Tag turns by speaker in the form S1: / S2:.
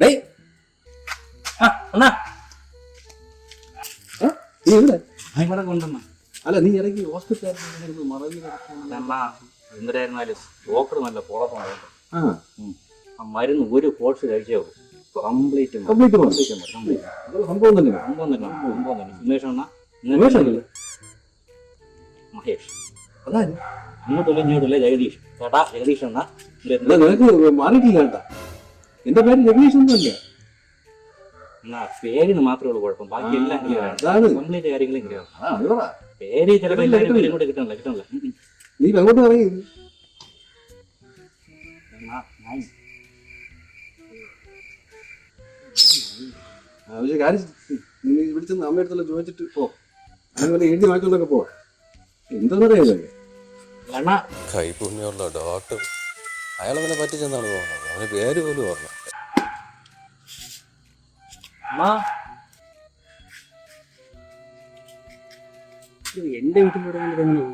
S1: ഡേയ്.
S2: ആ അണ്ണാ?
S1: നീ എവിടെ?
S2: ഇവിടെ കൊണ്ടുവന്ന.
S1: അല്ല നീ ഇറങ്ങി കിടക്കുന്നു.
S2: അണ്ണാ എന്തിനായിരുന്നാലും ഡോക്ടർ നല്ല കുഴപ്പമാണ്
S1: ആ.
S2: ആ മരുന്ന് ഒരു കോഴ്സ് കഴിച്ചേ കംപ്ലീറ്റ്
S1: കംപ്ലീറ്റ്
S2: കംപ്ലീറ്റ്
S1: സംഭവം തന്നെ
S2: സംഭവം തന്നെ സംഭവം തന്നെ സുമേഷ് അണ്ണ
S1: സുമേഷ് അല്ലേ?
S2: മഹേഷ്.
S1: അതായത്
S2: ഇങ്ങോട്ടില്ല ഇങ്ങോട്ടില്ല ജഗദീഷ്. ചേട്ടാ ജഗദീഷ്
S1: എന്നാ? നിനക്ക് മാറിയിട്ടില്ല കേട്ടാ എന്റെ പേര് ജഗദീഷ് ഒന്നുമില്ല
S2: എന്നാ പേരിന് മാത്രമേ ഉള്ളൂ കുഴപ്പം. ബാക്കി എല്ലാം കംപ്ലീറ്റ് കാര്യങ്ങളും ക്ലിയർ പേര് ചിലപ്പോൾ എല്ലാവരും പേരും കൂടെ കിട്ടണില്ല കിട്ടണില്ല.
S1: നീ ഇറങ്ങി ആ, ഒരു കാര്യം. നീ വിളിച്ചെന്ന് അമ്മയടുത്തല്ല ചോദിച്ചിട്ട് പോ. അങ്ങനെ എഴുതി വാങ്ങിക്കൊണ്ടൊക്കെ പോ. എന്താണെന്ന് അറിയാമോ
S2: അണ്ണാ
S3: കൈപുണ്യമുള്ള ഡോക്ടർ. അയാൾ അവനെ പറ്റിച്ചെന്നാണ് തോന്നുന്നത്? അവന് പേര് പോലും ഓർമ്മ
S2: എന്റെ വീട്ടിലൂടെ എങ്ങനെയാണ്